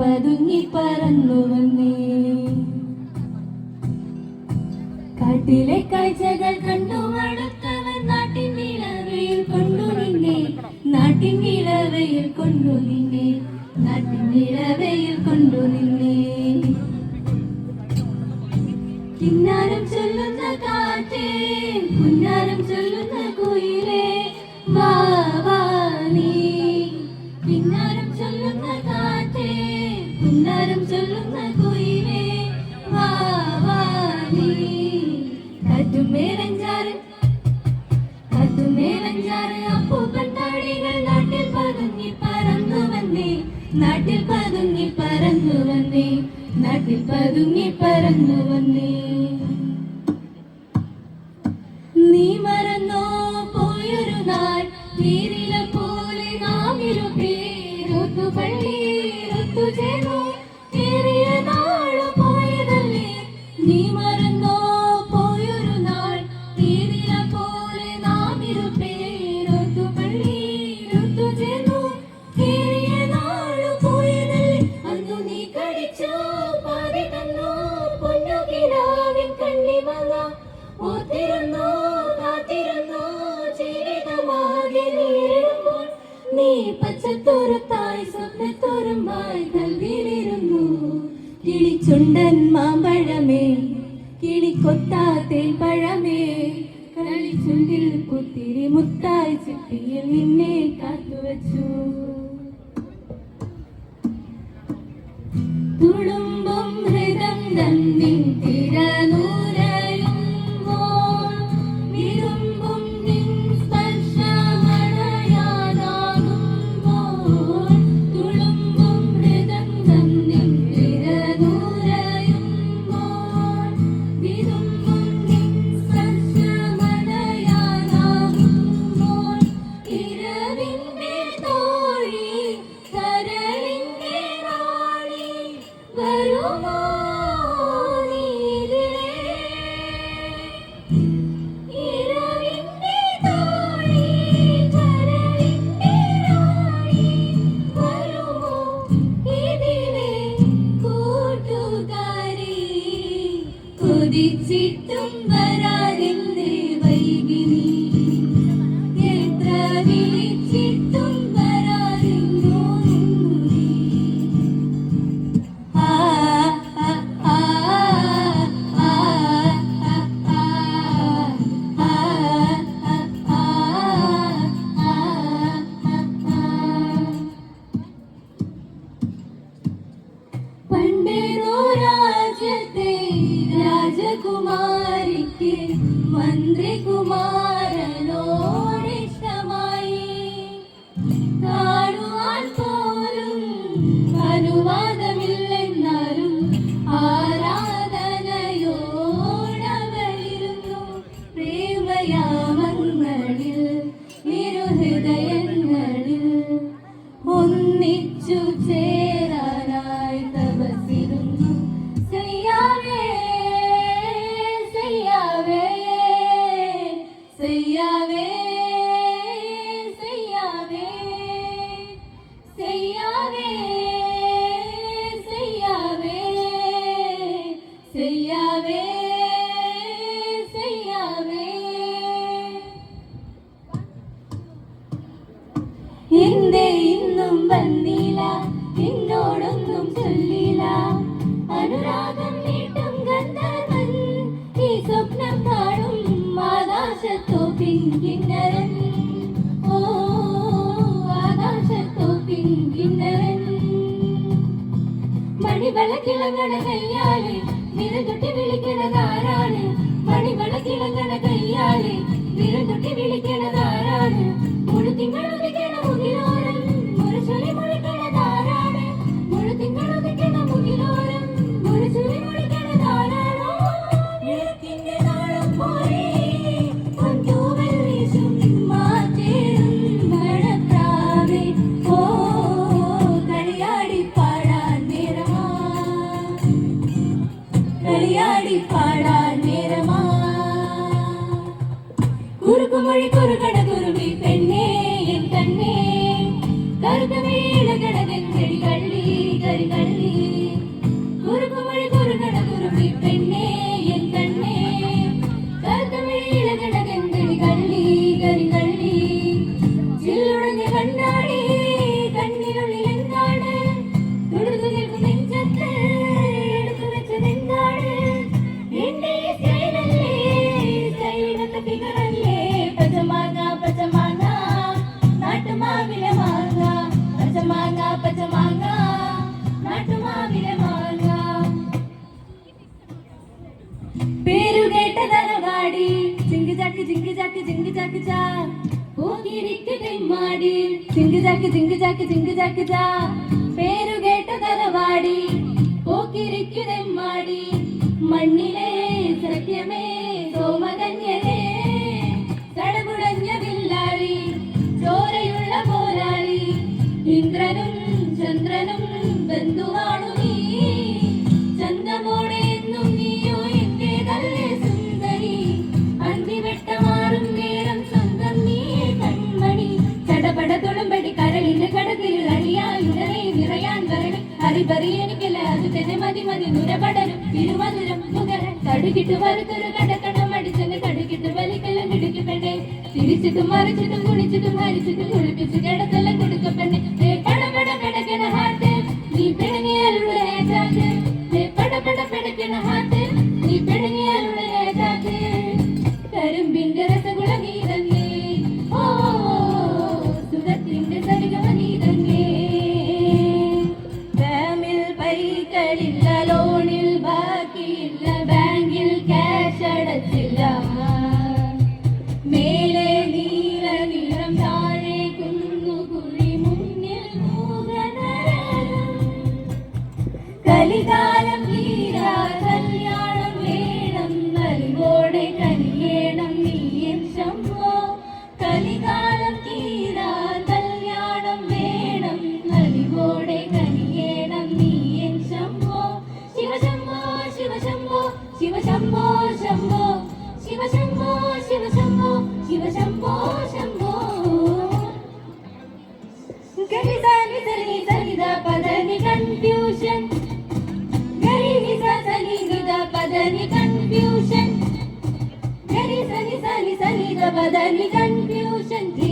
പതുങ്ങി പറന്നു വന്നേ. കാട്ടിലെ കാഴ്ചകൾ കണ്ടു മടുത്തവൻ നാട്ടിൻ നിലവയിൽ കൊണ്ടു നിന്നെ. നാട്ടിൻ നിലവയിൽ കൊണ്ടു നിന്നെ. നാട്ടിൻ നിലവയിൽ കൊണ്ടു നിന്നെ. കിന്നാരം ചൊല്ലുന്ന കാറ്റേ. നാട്ടിൽ പതുങ്ങി പറന്നു വന്നേ നാട്ടിൽ പതുങ്ങി പറന്നു വന്നേ. നീ നീ പച്ചത്തോരത്തായി സ്വപ്നത്തോരമായി നൽകിയിരുന്നു കിളിച്ചുണ്ടൻ മാമ്പഴമേ കിളിക്കൊത്താത്തേൻ പഴമേ. കളിച്ചുണ്ടിൽ കുത്തിരി മുത്തായി ചിപ്പിയിൽ നിന്നെ കാത്തുവച്ചു. തുളുമ്പും செய்யாதே செய்யாதே செய்யாதே செய்யாதே செய்யாதே செய்யாதே இந்த இன்னும் வந்தீலா என்னோடொன்னும் சொல்லீலா அனுராகம் நீட்டும் மணிமணக்கிழங்கன கையாலே விருந்துட்டி விழிக்கிறதாரானு மணிமணக்கிழங்கன கையாலே விருந்துட்டி விழிக்கிறதாரானு முழு திங்கள குறுகட குருவி பெண்ணே என் പോകിരിക്കുതേ മാടി കേട്ട മണ്ണിലെ സത്യമേ ഇടുക്കിട്ട് വറുത്തൊരു കടക്കണം അടിച്ചെന്ന് കടുക്കിട്ട് വലിക്കെല്ലാം കിടക്കപ്പെണ്ണേ തിരിച്ചിട്ടും മറിച്ചിട്ടും കുളിച്ചിട്ടും ഹരിച്ചിട്ടും കുളിപ്പിച്ച് കിടത്തെല്ലാം കൊടുക്കപ്പെണ്ണേ പടപട പിടക്കണ ഹാറ്റ് നീ പിണങ്ങിയാലുള്ള ഏറ്റാറ്റ് പടപട പിടക്കണ heart Never then, then, fusion,